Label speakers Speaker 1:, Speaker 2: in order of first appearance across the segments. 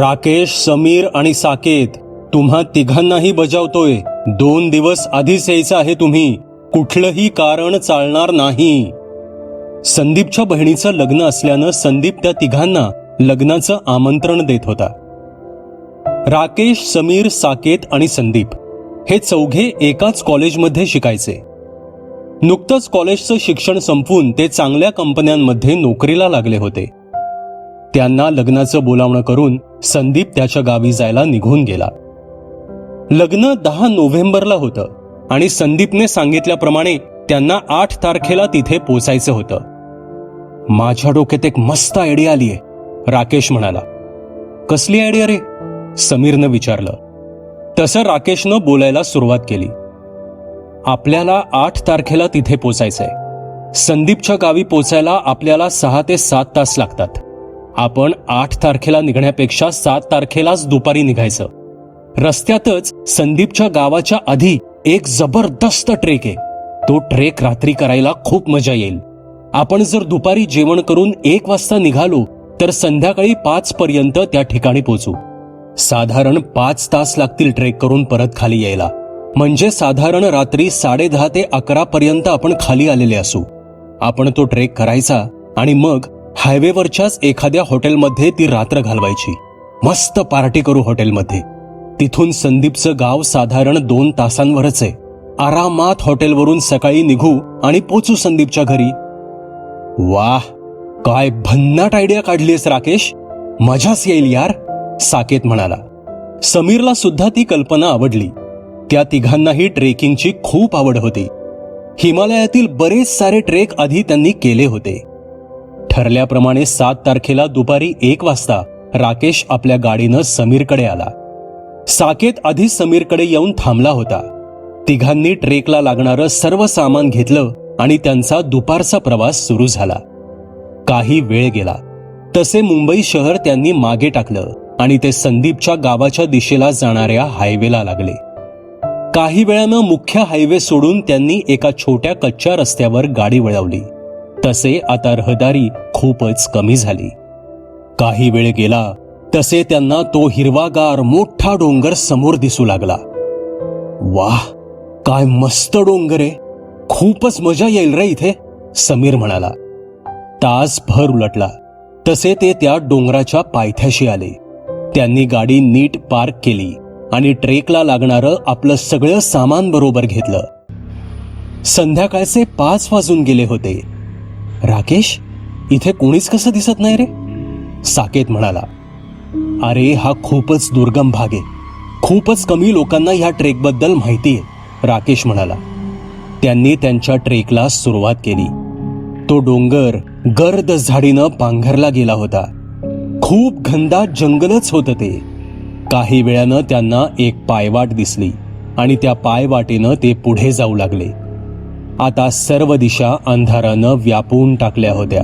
Speaker 1: राकेश समीर आणि साकेत तुम्हा तिघांनाही बजावतोय. दोन दिवस आधीच यायचं आहे तुम्ही. कुठलंही कारण चालणार नाही. संदीपच्या बहिणीचं लग्न असल्यानं संदीप त्या तिघांना लग्नाचं आमंत्रण देत होता. राकेश समीर साकेत आणि संदीप हे चौघे एकाच कॉलेजमध्ये शिकायचे. नुकतंच कॉलेजचं शिक्षण संपवून ते चांगल्या कंपन्यांमध्ये नोकरीला लागले होते. त्यांना लग्नाचं बोलावणं करून संदीप त्याच्या गावी जायला निघून गेला. लग्न दहा नोव्हेंबरला होतं आणि संदीपने सांगितल्याप्रमाणे त्यांना आठ तारखेला तिथे पोचायचं होतं. माझ्या डोक्यात एक मस्त आयडिया आलीये राकेश म्हणाला. कसली आयडिया रे? समीरनं विचारलं. तसं राकेशनं बोलायला सुरुवात केली. आपल्याला आठ तारखेला तिथे पोचायचंय. संदीपच्या गावी पोचायला आपल्याला सहा ते सात तास लागतात. आपण आठ तारखेला निघण्यापेक्षा सात तारखेलाच दुपारी निघायचं. रस्त्यातच संदीपच्या गावाच्या आधी एक जबरदस्त ट्रेक आहे. तो ट्रेक रात्री करायला खूप मजा येईल. आपण जर दुपारी जेवण करून एक वाजता निघालो तर संध्याकाळी पाच पर्यंत त्या ठिकाणी पोचू साधारण पाच तास लागतील ट्रेक करून परत खाली यायला. म्हणजे साधारण रात्री साडे दहा ते अकरा पर्यंत आपण खाली आलेले असू. आपण तो ट्रेक करायचा आणि मग हायवेवरच्याच एखाद्या हॉटेलमध्ये ती रात्र घालवायची. मस्त पार्टी करू हॉटेलमध्ये. तिथून संदीपचं गाव साधारण दोन तासांवरच आहे. आरामात हॉटेलवरून सकाळी निघू आणि पोचू संदीपच्या घरी. वाह! काय भन्नाट आयडिया काढलीस राकेश. मजाच येईल यार साकेत म्हणाला. समीरला सुद्धा ती कल्पना आवडली. त्या तिघांनाही ट्रेकिंगची खूप आवड होती. हिमालयातील बरेच सारे ट्रेक आधी त्यांनी केले होते. ठरल्याप्रमाणे सात तारखेला दुपारी एक वाजता राकेश आपल्या गाडीनं समीरकडे आला. साकेत आधी समीरकडे येऊन थांबला होता. तिघांनी ट्रेकला लागणारं सर्व सामान घेतलं आणि त्यांचा दुपारचा प्रवास सुरू झाला. काही वेळ गेला. तसे मुंबई शहर त्यांनी मागे टाकलं आणि ते संदीपच्या गावाच्या दिशेला जाणाऱ्या हायवेला लागले. काही वेळानं मुख्य हायवे सोडून त्यांनी एका छोट्या कच्च्या रस्त्यावर गाडी वळवली. तसे आता रहदारी खूपच कमी झाली. काही वेळ गेला तसे त्यांना तो हिरवागार मोठा डोंगर समोर दिसू लागला. वाह काय मस्त डोंगर आहे. खूपच मजा येईल रे इथे समीर म्हणाला. तासभर उलटला. तसे ते त्या डोंगराच्या पायथ्याशी आले. त्यांनी गाडी नीट पार्क केली आणि ट्रेकला लागणारं आपलं सगळं सामान बरोबर घेतलं. संध्याकाळचे पाच वाजून गेले होते. राकेश इथे कोणीच कसं दिसत नाही रे? साकेत म्हणाला अरे हा खूपच दुर्गम भाग आहे. खूपच कमी लोकांना ह्या ट्रेकबद्दल माहिती आहे. राकेश म्हणाला. त्यांनी त्यांच्या ट्रेकला सुरुवात केली. तो डोंगर गर्द झाडीनं पांघरला गेला होता. खूप घनदाट जंगलच होतं ते. काही वेळानं त्यांना एक पायवाट दिसली आणि त्या पायवाटेनं ते पुढे जाऊ लागले. आता सर्व दिशा अंधारानं व्यापून टाकल्या होत्या.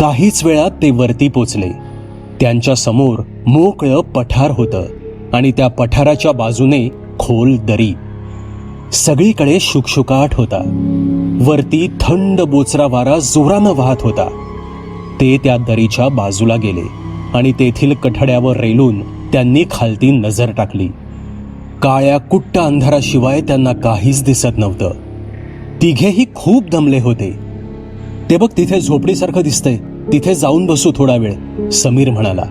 Speaker 1: काहीच वेळात ते वरती पोचले. त्यांच्यासमोर मोकळं पठार होतं आणि त्या पठाराच्या बाजूने खोल दरी. सगळीकडे शुकशुकाट होता. वरती थंड बोचरा वारा जोरानं वाहत होता. ते त्या दरीच्या बाजूला गेले आणि तेथील कठड्यावर रेलून त्यांनी खालती नजर टाकली. काळ्या कुट्ट अंधाराशिवाय त्यांना काहीच दिसत नव्हतं. तिघेही खूप दमले होते. ते बघ तिथे झोपडीसारखं दिसतंय. तिथे जाऊन बसू थोडा वेळ समीर म्हणाला.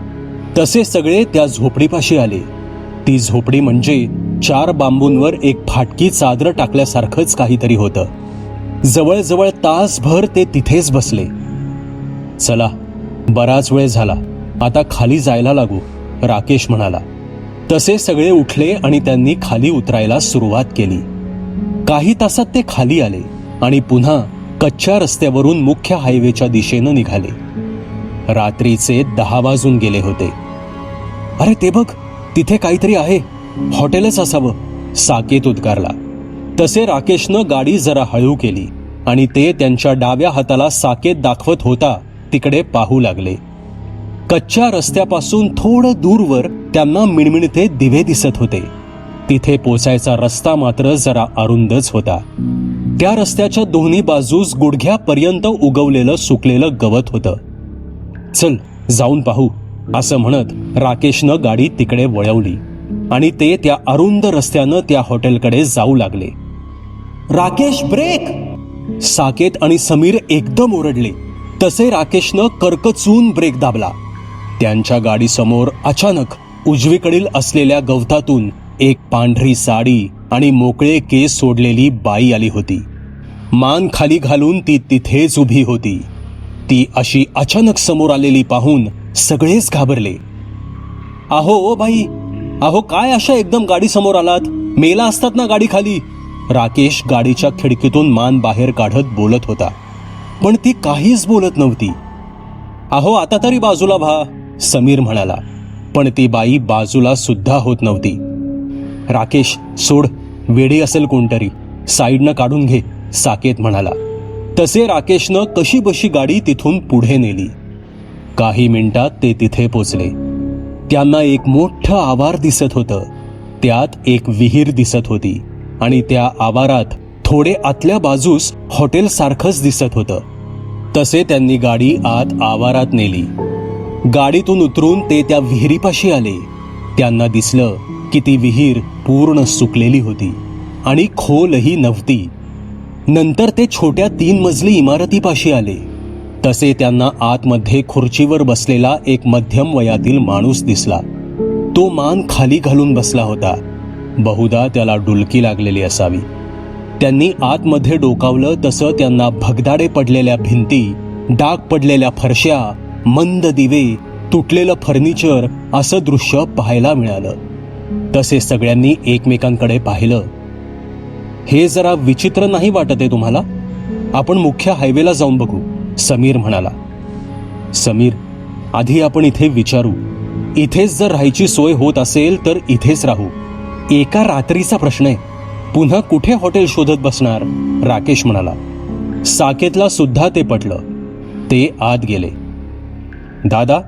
Speaker 1: तसे सगळे त्या झोपडीपाशी आले. ती झोपडी म्हणजे चार बांबूंवर एक फाटकी चादर टाकल्यासारखंच काहीतरी होतं. जवळजवळ तासभर ते तिथेच बसले. चला बराच वेळ झाला. आता खाली जायला लागू राकेश म्हणाला. तसे सगळे उठले आणि त्यांनी खाली उतरायला सुरुवात केली. काही तासात ते खाली आले आणि पुन्हा कच्च्या रस्त्यावरून मुख्य हायवेच्या दिशेनं निघाले. रात्रीचे दहा वाजून गेले होते. अरे ते बघ तिथे काहीतरी आहे. हॉटेलच असावं साकेत उद्गारला. तसे राकेशनं गाडी जरा हळू केली आणि ते त्यांच्या डाव्या हाताला साकेत दाखवत होता तिकडे पाहू लागले. कच्च्या रस्त्यापासून थोडं दूरवर त्यांना मिणमिणते दिवे दिसत होते. तिथे पोचायचा रस्ता मात्र जरा अरुंदच होता. त्या रस्त्याच्या दोन्ही बाजूस गुडघ्यापर्यंत उगवलेलं सुकलेलं गवत होतं. चल जाऊन पाहू असं म्हणत राकेशनं गाडी तिकडे वळवली आणि ते त्या अरुंद रस्त्यानं त्या हॉटेलकडे जाऊ लागले. राकेश ब्रेक! साकेत आणि समीर एकदम ओरडले. तसे राकेशनं कर्कचून ब्रेक दाबला. त्यांच्या गाडीसमोर अचानक उजवीकडील असलेल्या गवतातून एक पांढरी साडी आणि मोकळे केस सोडलेली बाई आली होती. मान खाली घालून ती तिथेच उभी होती. ती अशी अचानक समोर आलेली पाहून सगळेच घाबरले. अहो ओ बाई अहो काय अशा एकदम गाडी समोर आलात? मेला असतात ना गाडी खाली. राकेश गाडीच्या खिडकीतून मान बाहेर काढत बोलत होता. पण ती काहीच बोलत नव्हती. अहो आता तरी बाजूला भा समीर म्हणाला. पण ती बाई बाजूला सुद्धा होत नव्हती. राकेश सोड वेडी असेल कोणतरी. साईडनं काढून घे साकेत म्हणाला. तसे राकेशनं कशी बशी गाडी तिथून पुढे नेली. काही मिनिटात ते तिथे पोचले. त्यांना एक मोठं आवार दिसत होतं. त्यात एक विहीर दिसत होती आणि त्या आवारात थोडे आतल्या बाजूस हॉटेलसारखंच दिसत होतं. तसे त्यांनी गाडी आत आवारात नेली. गाडीतून उतरून ते त्या विहिरीपाशी आले. त्यांना दिसलं की ती विहीर पूर्ण सुकलेली होती आणि खोलही नव्हती. नंतर ते छोट्या तीन मजली इमारतीपाशी आले. तसे त्यांना आतमध्ये खुर्चीवर बसलेला एक मध्यम वयातील माणूस दिसला. तो मान खाली घालून बसला होता. बहुधा त्याला डुलकी लागलेली असावी. त्यांनी आतमध्ये डोकावलं तसं त्यांना भगदाडे पडलेल्या भिंती डाग पडलेल्या फरशा मंद दिवे तुटलेलं फर्निचर असं दृश्य पाहायला मिळालं. तसे सगळ्यांनी एकमेकांकडे पाहिलं. हे जरा विचित्र नाही वाटत आहे तुम्हाला? आपण मुख्य हायवेला जाऊन बघू समीर म्हणाला. समीर आधी आपण इथे विचारू. इथेच जर राहायची सोय होत असेल तर इथेच राहू. एका रात्रीचा प्रश्न आहे. पुन्हा कुठे हॉटेल शोधत बसणार? राकेश म्हणाला. साकेतला सुद्धा ते पटलं. ते आत गेले. दादा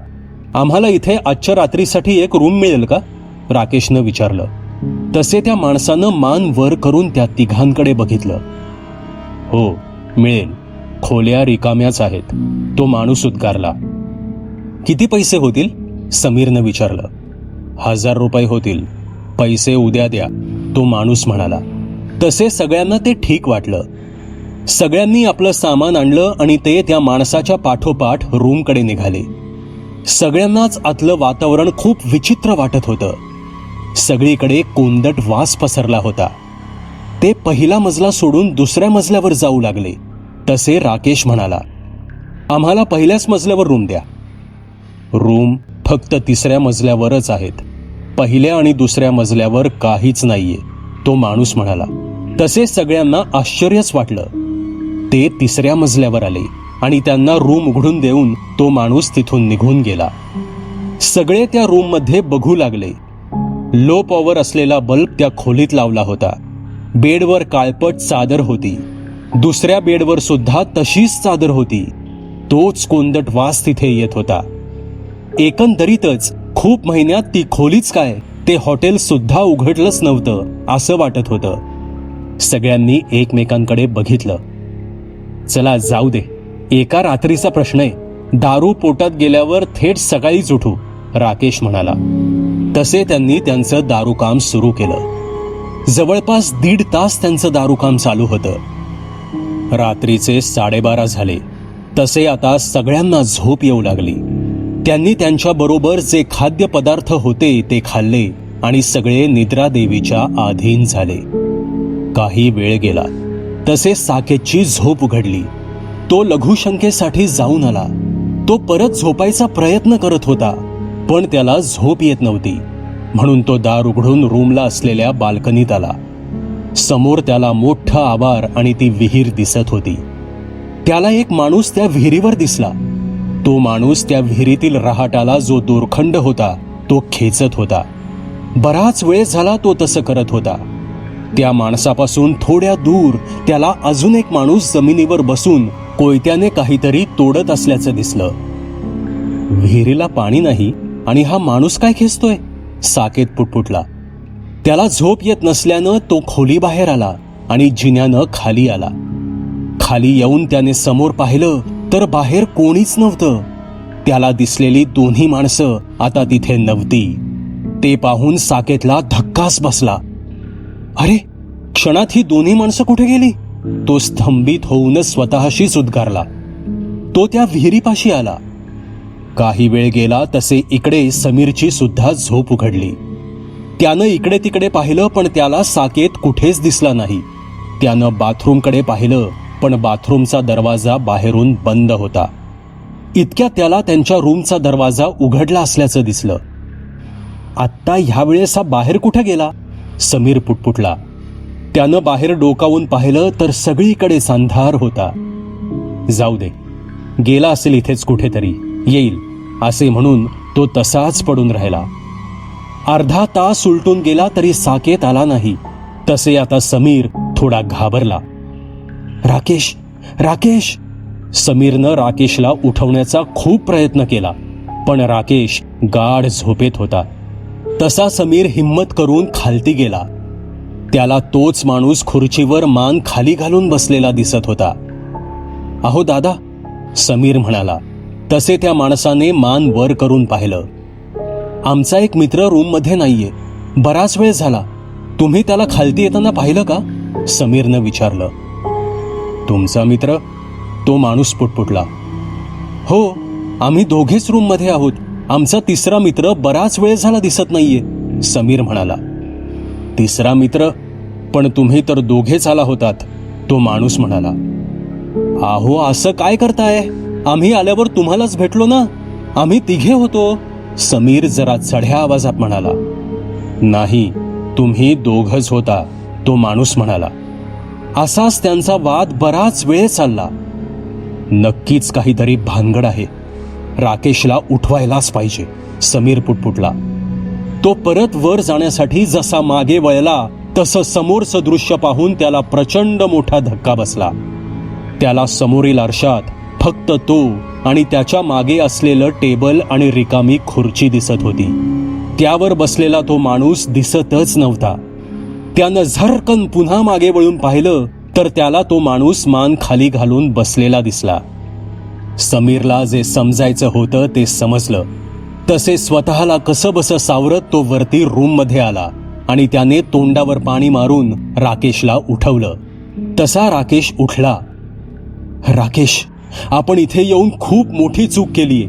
Speaker 1: आम्हाला इथे आजच्या रात्रीसाठी एक रूम मिळेल का? राकेशनं विचारलं. तसे त्या माणसानं मान वर करून त्या तिघांकडे बघितलं. हो मिळेल. खोल्या रिकाम्याच आहेत. तो माणूस उद्गारला. किती पैसे होतील? समीरनं विचारलं. हजार रुपये होतील. पैसे उद्या द्या तो माणूस म्हणाला. तसे सगळ्यांना ते ठीक वाटलं. सगळ्यांनी आपलं सामान आणलं आणि ते त्या माणसाच्या पाठोपाठ रूमकडे निघाले. सगळ्यांनाच आतलं वातावरण खूप विचित्र वाटत होतं. सगळीकडे कोंदट वास पसरला होता. ते पहिला मजला सोडून दुसऱ्या मजल्यावर जाऊ लागले. तसे राकेश म्हणाला आम्हाला पहिल्याच मजल्यावर रूम द्या. रूम फक्त तिसऱ्या मजल्यावरच आहेत. पहिल्या आणि दुसऱ्या मजल्यावर काहीच नाहीये. तो माणूस म्हणाला तसे सगळ्यांना आश्चर्यच वाटलं. ते तिसऱ्या मजल्यावर आले आणि त्यांना रूम उघडून देऊन तो माणूस तिथून निघून गेला. सगळे त्या रूममध्ये बघू लागले. लो पॉवर असलेला बल्ब त्या खोलीत लावला होता. बेडवर काळपट चादर होती. दुसऱ्या बेडवर सुद्धा तशीच चादर होती. तोच कोंदट वास तिथे येत होता. एकंदरीतच खूप महिन्यात ती खोलीच काय ते हॉटेल सुद्धा उघडलंच नव्हतं असं वाटत होतं. सगळ्यांनी एकमेकांकडे बघितलं. चला जाऊ दे. एका रात्रीचा प्रश्न आहे. दारू पोटात गेल्यावर थेट सकाळीच उठू राकेश म्हणाला. तसे त्यांनी त्यांचं दारूकाम सुरू केलं. जवळपास दीड तास त्यांचं दारूकाम चालू होतं. रात्रीचे साडेबारा झाले. तसे आता सगळ्यांना झोप येऊ लागली. त्यांनी त्यांच्या बरोबर जे खाद्य पदार्थ होते ते खाल्ले आणि सगळे निद्रादेवीच्या आधीन अधीन झाले. काही वेळ गेला. तसे साकेतची झोप उघडली. तो लघुशंकेसाठी जाऊन आला. तो परत झोपायचा प्रयत्न करत होता. पण त्याला झोप येत नव्हती. म्हणून तो दार उघडून रूमला असलेल्या बाल्कनीत आला. समोर त्याला मोठा आवार आणि ती विहीर दिसत होती. त्याला एक माणूस त्या विहिरीवर दिसला. तो माणूस त्या विहिरीतील रहाटाला जो दोरखंड होता तो खेचत होता. बराच वेळ झाला तो तसं करत होता. त्या माणसापासून थोड्या दूर त्याला अजून एक माणूस जमिनीवर बसून कोयत्याने काहीतरी तोडत असल्याचं दिसलं. विहिरीला पाणी नाही आणि हा माणूस काय खेचतोय? साकेत पुटपुटला. त्याला झोप येत नसल्यानं तो खोली बाहेर आला आणि जिन्यानं खाली आला. खाली येऊन त्याने समोर पाहिलं तर बाहेर कोणीच नव्हतं. त्याला दिसलेली दोन्ही माणसं आता तिथे नव्हती. ते पाहून साकेतला धक्काच बसला. अरे क्षणात ही दोन्ही माणसं कुठे गेली? तो स्तंभित होऊनच स्वतःशीच उद्गारला. तो त्या विहिरीपाशी आला. काही वेळ गेला तसे इकडे समीरची सुद्धा झोप उघडली. त्यानं इकडे तिकडे पाहिलं पण त्याला साकेत कुठेच दिसला नाही. त्यानं बाथरूमकडे पाहिलं पण बाथरूमचा दरवाजा बाहेरून बंद होता. इतक्या त्याला त्यांच्या रूमचा दरवाजा उघडला असल्याचं दिसलं. आत्ता ह्यावेळेस हा बाहेर कुठे गेला? समीर पुटपुटला. त्यानं बाहेर डोकावून पाहिलं तर सगळीकडे अंधार होता. जाऊ दे. गेला असेल इथेच कुठेतरी. येईल. असे म्हणून तो तसाच पडून राहिला. अर्धा तास उलटून गेला तरी साकेत आला नाही. तसे आता समीर थोडा घाबरला. राकेश राकेश! समीरनं राकेशला उठवण्याचा खूप प्रयत्न केला पण राकेश गाढ झोपेत होता. तसा समीर हिम्मत करून खालती गेला. त्याला तोच माणूस खुर्चीवर मान खाली घालून बसलेला दिसत होता. अहो दादा समीर म्हणाला. तसे त्या माणसाने मान वर करून पाहिलं. आमचा एक मित्र रूममध्ये नाहीये. बराच वेळ झाला. तुम्ही त्याला खालती येताना पाहिलं का? समीरनं विचारलं. तुमचा मित्र? तो माणूस पुटपुटला. हो आम्ही दोघेच रूममध्ये आहोत. आमचा तिसरा मित्र बराच वेळ झाला दिसत नाहीये समीर म्हणाला. तिसरा मित्र? पण तुम्ही तर दोघेच आला होतात तो माणूस म्हणाला. अहो असं काय करताय? आम्ही आल्यावर तुम्हालाच भेटलो ना? आम्ही तिघे होतो. समीर जरा चढ्या आवाजात म्हणाला नाही तुम्ही दोघच होता तो माणूस म्हणाला. असाच त्यांचा वाद बराच वेळ चालला. नक्कीच काहीतरी भानगड आहे. राकेशला उठवायलाच पाहिजे समीर पुटपुटला. तो परत वर जाण्यासाठी जसा मागे वळला तसं समोरचं दृश्य पाहून त्याला प्रचंड मोठा धक्का बसला. त्याला समोरील आरशात फक्त तो आणि त्याच्यामागे असलेलं टेबल आणि रिकामी खुर्ची दिसत होती. त्यावर बसलेला तो माणूस दिसतच नव्हता. त्यानं झरकन पुन्हा मागे वळून पाहिलं तर त्याला तो माणूस मान खाली घालून बसलेला दिसला. समीरला जे समजायचं होतं ते समजलं. तसे स्वतःला कसं बसं सावरत तो वरती रूममध्ये आला आणि त्याने तोंडावर पाणी मारून राकेशला उठवलं. तसा राकेश उठला. राकेश आपण इथे येऊन खूप मोठी चूक केली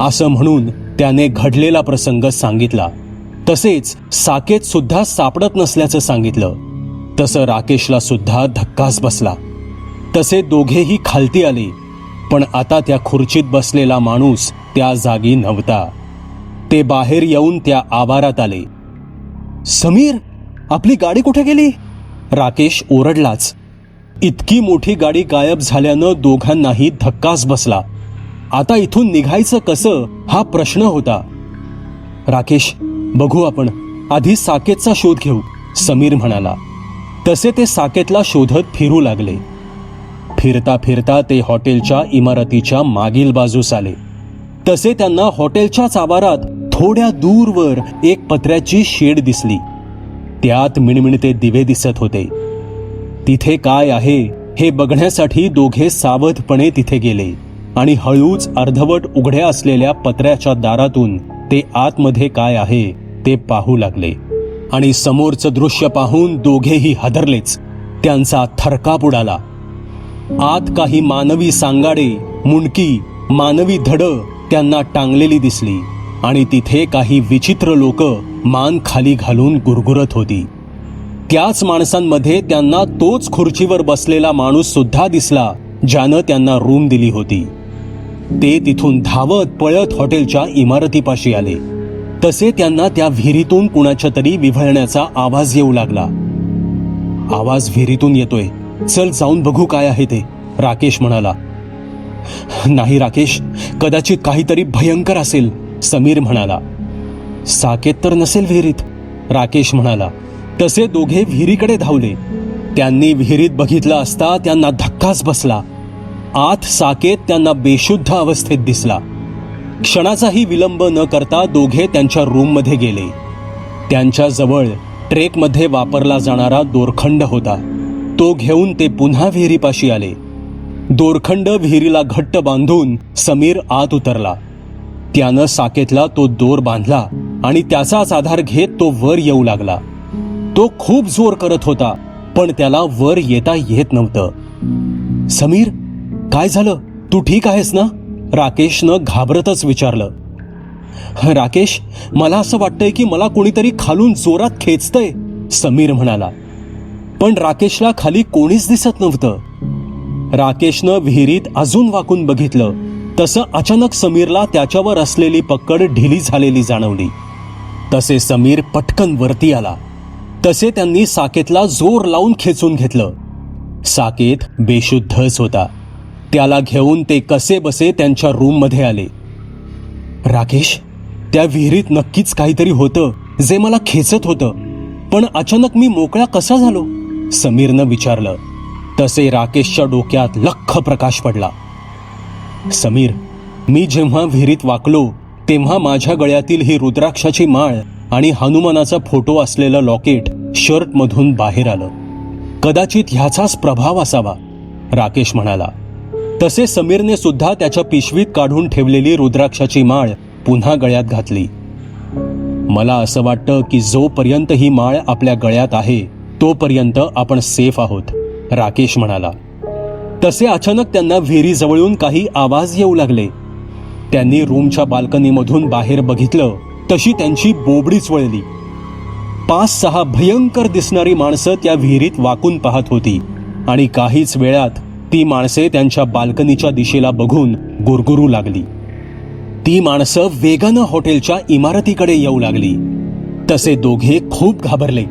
Speaker 1: असं म्हणून त्याने घडलेला प्रसंग सांगितला. तसेच साकेत सुद्धा सापडत नसल्याचं सांगितलं. तसं राकेशला सुद्धा धक्काच बसला. तसे दोघेही खालती आले. पण आता त्या खुर्चीत बसलेला माणूस त्या जागी नव्हता. ते बाहेर येऊन त्या आवारात आले. समीर आपली गाडी कुठे गेली? राकेश ओरडलाच. इतकी मोठी गाडी गायब झाल्यानं दोघांनाही धक्काच बसला. आता इथून निघायचं कसं? हा प्रश्न होता. राकेश बघू आपण. आधी साकेतचा शोध घेऊ समीर म्हणाला. तसे ते साकेतला शोधत फिरू लागले. फिरता फिरता ते हॉटेलच्या इमारतीच्या मागील बाजूस आले. तसे त्यांना हॉटेलच्याच आवारात थोड्या दूरवर एक पत्र्याची शेड दिसली. त्यात मिणमिणते दिवे दिसत होते. तिथे काय आहे हे बघण्यासाठी दोघे सावधपणे तिथे गेले आणि हळूच अर्धवट उघड्या असलेल्या पत्र्याच्या दारातून ते आतमध्ये काय आहे ते पाहू लागले. आणि समोरचं दृश्य पाहून दोघेही हादरलेच. त्यांचा थरकाप उडाला. आत काही मानवी सांगाडे मुंडकी मानवी धड त्यांना टांगलेली दिसली आणि तिथे काही विचित्र लोक मान खाली घालून गुरगुरत होती. त्याच माणसांमध्ये त्यांना तोच खुर्चीवर बसलेला माणूस सुद्धा दिसला ज्यानं त्यांना रूम दिली होती. ते तिथून धावत पळत हॉटेलच्या इमारतीपाशी आले. तसे त्यांना त्या विहिरीतून कुणाच्या तरी विव्हळण्याचा आवाज येऊ लागला. आवाज विहिरीतून येतोय. चल जाऊन बघू काय आहे ते राकेश म्हणाला. नाही राकेश कदाचित काहीतरी भयंकर असेल समीर म्हणाला. साकेत तर नसेल विहिरीत राकेश म्हणाला. तसे दोघे विहिरीकडे धावले. त्यांनी विहिरीत बघितलं असता त्यांना धक्काच बसला. आत साकेत त्यांना बेशुद्ध अवस्थेत दिसला. क्षणाचाही विलंब न करता दोघे त्यांच्या रूममध्ये गेले. त्यांच्या जवळ ट्रेकमध्ये वापरला जाणारा दोरखंड होता. तो घेऊन ते पुन्हा विहिरीपाशी आले. दोरखंड विहिरीला घट्ट बांधून समीर आत उतरला. त्यानं साकेतला तो दोर बांधला आणि त्याचाच आधार घेत तो वर येऊ लागला. तो खूप जोर करत होता पण त्याला वर येता येत नव्हतं. समीर काय झालं? तू ठीक आहेस ना? राकेशनं घाबरतच विचारलं. "ह, राकेश मला असं वाटतंय की मला कोणीतरी खालून जोरात खेचतय समीर म्हणाला. पण राकेशला खाली कोणीच दिसत नव्हतं. राकेशनं विहिरीत अजून वाकून बघितलं. तसं अचानक समीरला त्याच्यावर असलेली पकड ढिली झालेली जाणवली. तसे समीर पटकन वरती आला. तसे त्यांनी साकेतला जोर लावून खेचून घेतलं. साकेत बेशुद्धच होता. त्याला घेऊन ते कसे बसे त्यांच्या रूममध्ये आले. राकेश त्या विहिरीत नक्कीच काहीतरी होतं जे मला खेचत होतं. पण अचानक मी मोकळा कसा झालो? समीरनं विचारलं. तसे राकेशच्या डोक्यात लख्ख प्रकाश पडला. समीर मी जेव्हा विहिरीत वाकलो तेव्हा माझ्या गळ्यातील ही रुद्राक्षाची माळ आणि हनुमानाचा फोटो असलेलं लॉकेट शर्टमधून बाहेर आलं. कदाचित ह्याचाच प्रभाव असावा राकेश म्हणाला. तसे समीरने सुद्धा त्याच्या पिशवीत काढून ठेवलेली रुद्राक्षाची माळ पुन्हा गळ्यात घातली. मला असं वाटतं की जोपर्यंत ही माळ आपल्या गळ्यात आहे तोपर्यंत आपण सेफ आहोत राकेश म्हणाला. तसे अचानक त्यांना विहिरीजवळून काही आवाज येऊ लागले. त्यांनी रूमच्या बाल्कनीमधून बाहेर बघितलं तशी त्यांची बोबडीच वळली पाच सहा भयंकर दिसणारी माणसं त्या विहिरीत वाकून पाहत होती. आणि काहीच वेळात ती माणसे त्यांच्या बाल्कनीच्या दिशेला बघून गुरगुरू लागली. ती माणसं वेगानं हॉटेलच्या इमारतीकडे येऊ लागली. तसे दोघे खूप घाबरले.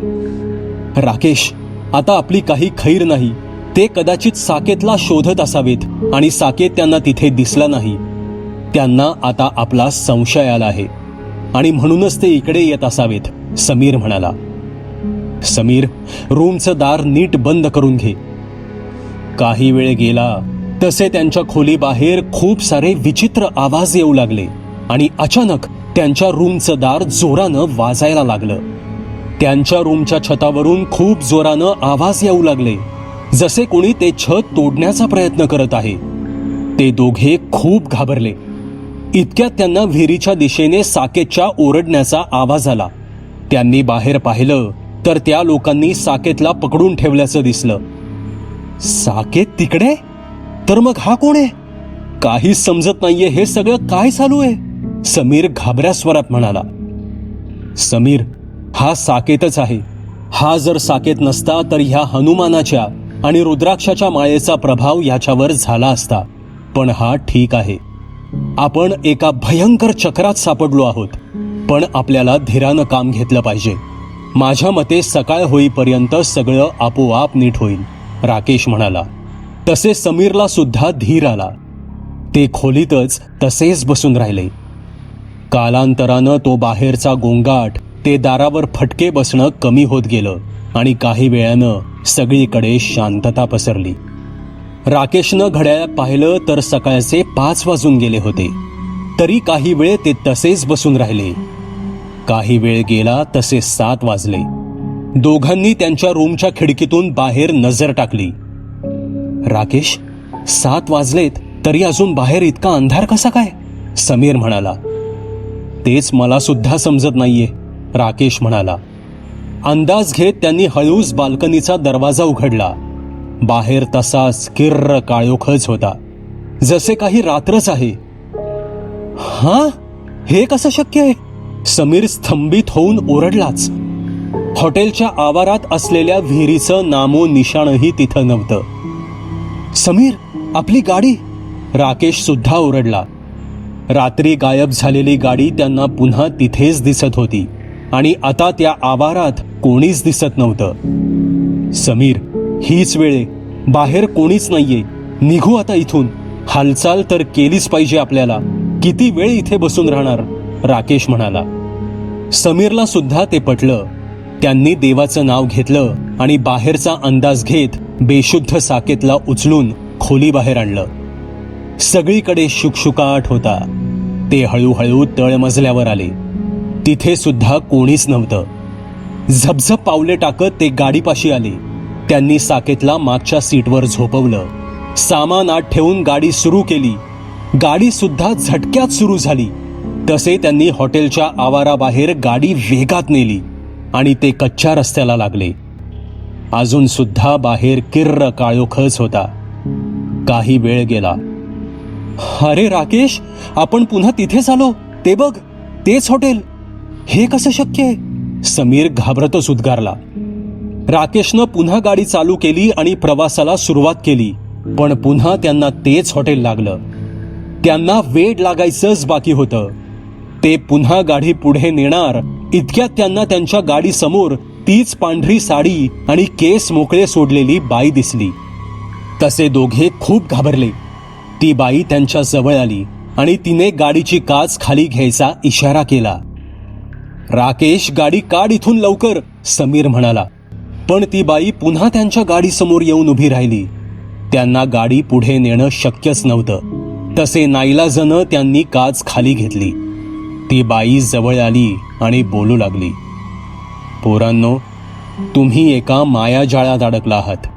Speaker 1: राकेश आता आपली काही खैर नाही. ते कदाचित साकेतला शोधत असावेत आणि साकेत त्यांना तिथे दिसला नाही. त्यांना आता आपला संशय आला आहे. आणि म्हणूनच ते इकडे येत असावेत. समीर म्हणाला समीर रूमचं दार नीट बंद करून घे. काही वेळ गेला तसे त्यांच्या खोलीबाहेर खूप सारे विचित्र आवाज येऊ लागले आणि अचानक त्यांच्या रूमचं दार जोरानं वाजायला लागलं. त्यांच्या रूमच्या छतावरून खूप जोरानं आवाज येऊ लागले जसे कोणी ते छत तोडण्याचा प्रयत्न करत आहे. ते दोघे खूप घाबरले. इतक्यात त्यांना विहिरीच्या दिशेने साकेतच्या ओरडण्याचा आवाज आला. त्यांनी बाहेर पाहिलं तर त्या लोकांनी साकेतला पकडून ठेवल्याचं दिसलं. साकेत तिकडे? तर मग हा कोण आहे? काहीच समजत नाहीये हे सगळं काय चालू आहे? समीर घाबऱ्या स्वरात म्हणाला. समीर हा साकेतच आहे. हा जर साकेत नसता तर ह्या हनुमानाच्या आणि रुद्राक्षाच्या माळेचा प्रभाव याच्यावर झाला असता. पण हा ठीक आहे. आपण एका भयंकर चक्रात सापडलो आहोत. पण आपल्याला धीरानं काम घेतलं पाहिजे. माझ्या मते सकाळ होईपर्यंत सगळं आपोआप नीट होईल राकेश म्हणाला. तसे समीरला सुद्धा धीर आला. ते खोलीतच तसेच बसून राहिले. कालांतरानं तो बाहेरचा गोंगाट ते दारावर फटके बसणं कमी होत गेलं आणि काही वेळानं सगळीकडे शांतता पसरली. राकेशनं घड्याळात पाहिलं तर सकाळचे पाच वाजून गेले होते. तरी काही वेळ ते तसेच बसून राहिले. काही वेळ गेला तसे सात वाजले. दोघांनी त्यांच्या रूमच्या खिडकीतून बाहेर नजर टाकली. राकेश सात वाजलेत तरी अजून बाहेर इतका अंधार कसा काय? समीर म्हणाला. तेच मला सुद्धा समजत नाहीये राकेश म्हणाला. अंदाज घेत त्यांनी हळूच बाल्कनीचा दरवाजा उघडला. बाहेर तसाच किर्र काळोखच होता. जसे काही रात्रच आहे. हा? हे कसं शक्य आहे? समीर स्तंभित होऊन ओरडलाच. हॉटेलच्या आवारात असलेल्या विहिरीचं नामो निशाणही तिथं नव्हतं. समीर आपली गाडी? राकेश सुद्धा ओरडला. रात्री गायब झालेली गाडी त्यांना पुन्हा तिथेच दिसत होती आणि आता त्या आवारात कोणीच दिसत नव्हतं. समीर हीच वेळे बाहेर कोणीच नाहीये. निघू आता इथून. हालचाल तर केलीच पाहिजे आपल्याला. किती वेळ इथे बसून राहणार? राकेश म्हणाला. समीरला सुद्धा ते पटलं. त्यांनी देवाचं नाव घेतलं आणि बाहेरचा अंदाज घेत बेशुद्ध साकेतला उचलून खोली बाहेर आणलं. सगळीकडे शुकशुकाट होता. ते हळूहळू तळमजल्यावर आले. तिथे सुद्धा कोणीच नव्हतं. झपझप पावले टाकत ते गाडीपाशी आले. त्यांनी साकेतला मागच्या सीटवर झोपवलं. सामान आत ठेवून गाडी सुरू केली. गाडी सुद्धा झटक्यात सुरू झाली. तसे त्यांनी हॉटेलच्या आवाराबाहेर गाडी वेगात नेली आणि ते कच्च्या रस्त्याला लागले. अजून सुद्धा बाहेर किर्र काळोखच होता. काही वेळ गेला. अरे राकेश आपण पुन्हा तिथेच आलो. ते बघ तेच हॉटेल. हे कसं शक्य आहे? समीर घाबरतच उद्गारला. राकेशनं पुन्हा गाडी चालू केली आणि प्रवासाला सुरुवात केली पण पुन्हा त्यांना तेच हॉटेल लागलं. त्यांना वेड लागायचंच बाकी होतं. ते पुन्हा गाडी पुढे नेणार. इतक्यात त्यांना त्यांच्या गाडीसमोर तीच पांढरी साडी आणि केस मोकळे सोडलेली बाई दिसली. तसे दोघे खूप घाबरले. ती बाई त्यांच्या जवळ आली आणि तिने गाडीची काच खाली घ्यायचा इशारा केला. राकेश गाडी काढ इथून लवकर समीर म्हणाला. पण ती बाई पुन्हा त्यांच्या गाडीसमोर येऊन उभी राहिली. त्यांना गाडी पुढे नेणं शक्यच नव्हतं. तसे नाईलाजनं त्यांनी काच खाली घेतली. ती बाई जवळ आली आणि बोलू लागली पोरांनो तुम्ही एका मायाजाळ्यात अडकला आहात.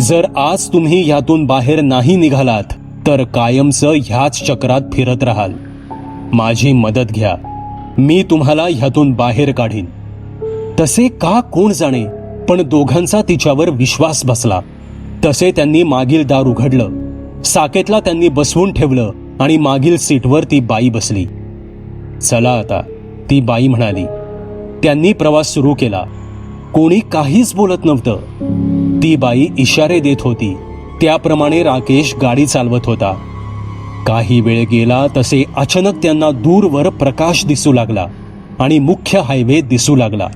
Speaker 1: जर आज तुम्ही ह्यातून बाहेर नाही निघालात तर कायमचं ह्याच चक्रात फिरत राहाल. माझी मदत घ्या. मी तुम्हाला ह्यातून बाहेर काढीन. तसे का कोण जाणे पण दोघांचा तिच्यावर विश्वास बसला. तसे त्यांनी मागील दार उघडलं साकेतला त्यांनी बसवून ठेवलं आणि मागील सीटवर ती बाई बसली. चला आता ती बाई म्हणाली. त्यांनी प्रवास सुरू केला. कोणी काहीच बोलत नव्हतं. ती बाई इशारे देत होती. त्याप्रमाणे राकेश गाडी चालवत होता. काही वेळ गेला तसे अचानक त्यांना दूरवर प्रकाश दिसू लागला आणि मुख्य हायवे दिसू लागला.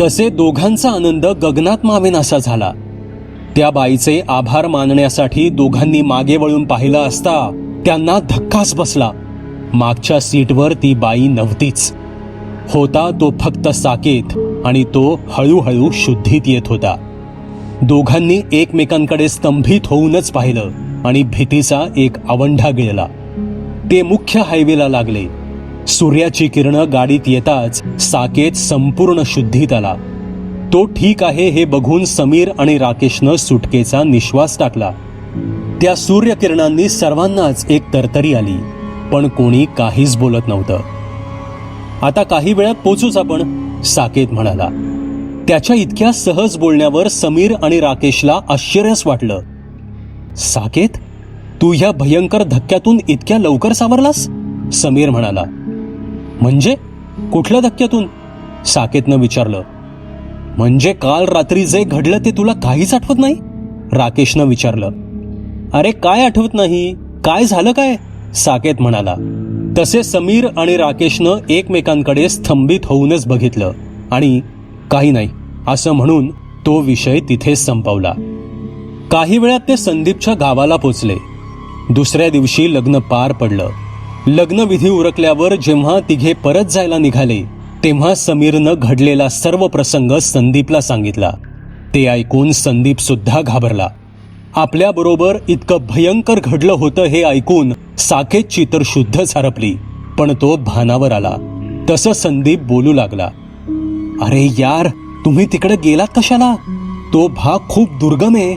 Speaker 1: तसे दोघांचा आनंद गगनात मावेनासा झाला. त्या बाईचे आभार मानण्यासाठी दोघांनी मागे वळून पाहिलं असता त्यांना धक्काच बसला. मागच्या सीटवर ती बाई नव्हतीच. होता तो फक्त साकेत आणि तो हळूहळू शुद्धीत येत होता. दोघांनी एकमेकांकडे स्तंभित होऊनच पाहिलं आणि भीतीचा एक आवंढा गिळला. ते मुख्य हायवेला लागले. सूर्याची किरणं गाडीत येताच साकेत संपूर्ण शुद्धीत आला. तो ठीक आहे हे बघून समीर आणि राकेशनं सुटकेचा निश्वास टाकला. त्या सूर्यकिरणांनी सर्वांनाच एक तरतरी आली. पण कोणी काहीच बोलत नव्हतं. आता काही वेळात पोचूच आपण साकेत म्हणाला. त्याच्या इतक्या सहज बोलण्यावर समीर आणि राकेशला आश्चर्यच वाटलं. साकेत तू ह्या भयंकर धक्क्यातून इतक्या लवकर सावरलास? समीर म्हणाला. म्हणजे? कुठल्या धक्क्यातून? साकेतनं विचारलं. म्हणजे काल रात्री जे घडलं ते तुला काहीच आठवत नाही? राकेशनं विचारलं. अरे काय आठवत नाही? काय झालं काय? साकेत म्हणाला तसे समीर आणि राकेशनं एकमेकांकडे स्तंभित होऊनच बघितलं आणि काही नाही असं म्हणून तो विषय तिथेच संपवला. काही वेळात ते संदीपच्या गावाला पोचले. दुसऱ्या दिवशी लग्न पार पडलं. लग्नविधी उरकल्यावर जेव्हा तिघे परत जायला निघाले तेव्हा समीरनं घडलेला सर्व प्रसंग संदीपला सांगितला. ते ऐकून संदीप सुद्धा घाबरला. आपल्याबरोबर इतकं भयंकर घडलं होतं हे ऐकून साकेतची तर शुद्धच हरपली पण तो भानावर आला. तसं संदीप बोलू लागला. अरे यार तुम्ही तिकडे गेलात कशाला? तो भाग खूप दुर्गम आहे.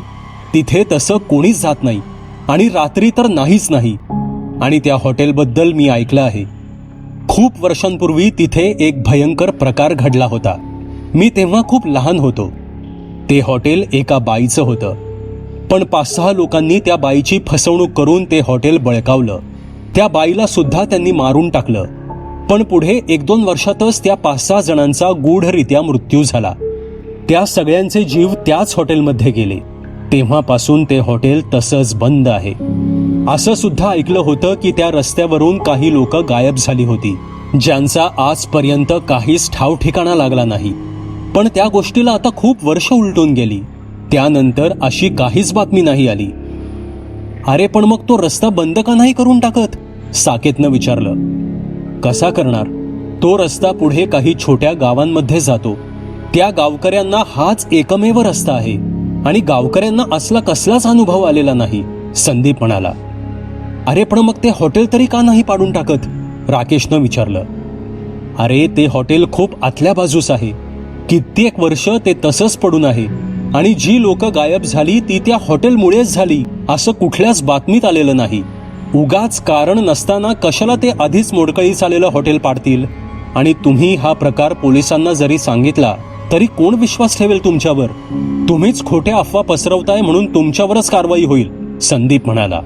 Speaker 1: तिथे तसं कोणीच जात नाही. आणि रात्री तर नाहीच नाही. आणि त्या हॉटेलबद्दल मी ऐकलं आहे. खूप वर्षांपूर्वी तिथे एक भयंकर प्रकार घडला होता. मी तेव्हा खूप लहान होतो. ते हॉटेल एका बाईचं होतं. पण पाच सहा लोकांनी त्या बाईची फसवणूक करून ते हॉटेल बळकावलं. त्या बाईला सुद्धा त्यांनी मारून टाकलं. पण पुढे एक दोन वर्षातच त्या पाच सहा जणांचा गूढरित्या मृत्यू झाला. त्या सगळ्यांचे जीव त्याच हॉटेलमध्ये गेले. तेव्हापासून ते हॉटेल तसंच बंद आहे. असं सुद्धा ऐकलं होतं की त्या रस्त्यावरून काही लोक गायब झाली होती ज्यांचा आजपर्यंत काहीच ठाव ठिकाणा लागला नाही. पण त्या गोष्टीला आता खूप वर्ष उलटून गेली. त्यानंतर अशी काहीच बातमी नाही आली. अरे पण मग तो रस्ता बंद का नाही करून टाकत? साकेतनं विचारलं. कसा करणार? तो रस्ता पुढे काही छोट्या गावांमध्ये जातो. त्या गावकऱ्यांना हाच एकमेव रस्ता आहे. आणि गावकऱ्यांना असला कसलाच अनुभव आलेला नाही संदीप म्हणाला. अरे पण मग ते हॉटेल तरी का नाही पाडून टाकत? राकेशनं विचारलं. अरे ते हॉटेल खूप आतल्या बाजूस आहे. कित्येक वर्ष ते तसंच पडून आहे. आणि जी लोक गायब झाली ती त्या हॉटेलमुळेच झाली असं कुठल्याच बातमीत आलेलं नाही. उगाच कारण नसताना कशाला ते आधीच मोडकळीस आलेलं हॉटेल पाडतील? आणि तुम्ही हा प्रकार पोलिसांना जरी सांगितला तरी कोण विश्वास ठेवेल तुमच्यावर? तुम्हीच खोट्या अफवा पसरवताय म्हणून तुमच्यावरच कारवाई होईल संदीप म्हणाला.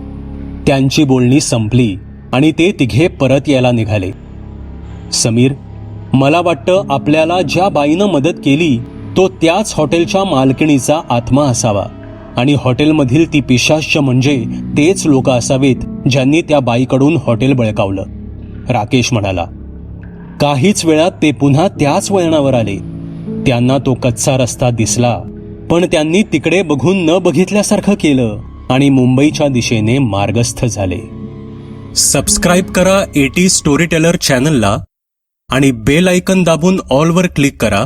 Speaker 1: त्यांची बोलणी संपली आणि ते तिघे परत यायला निघाले. समीर मला वाटतं आपल्याला ज्या बाईनं मदत केली तो त्याच हॉटेलच्या मालकिणीचा आत्मा असावा. आणि हॉटेलमधील ती पिशाश्च म्हणजे तेच लोक असावेत ज्यांनी त्या बाईकडून हॉटेल बळकावलं. राकेश म्हणाला काहीच वेळात ते पुन्हा त्याच वळणावर आले. त्यांना तो कच्चा रस्ता दिसला पण त्यांनी तिकडे बघून न बघितल्यासारखं केलं आणि मुंबईच्या दिशेने मार्गस्थ झाले. सबस्क्राईब करा एटी स्टोरी टेलर चॅनलला आणि बेल आयकन दाबून ऑलवर क्लिक करा.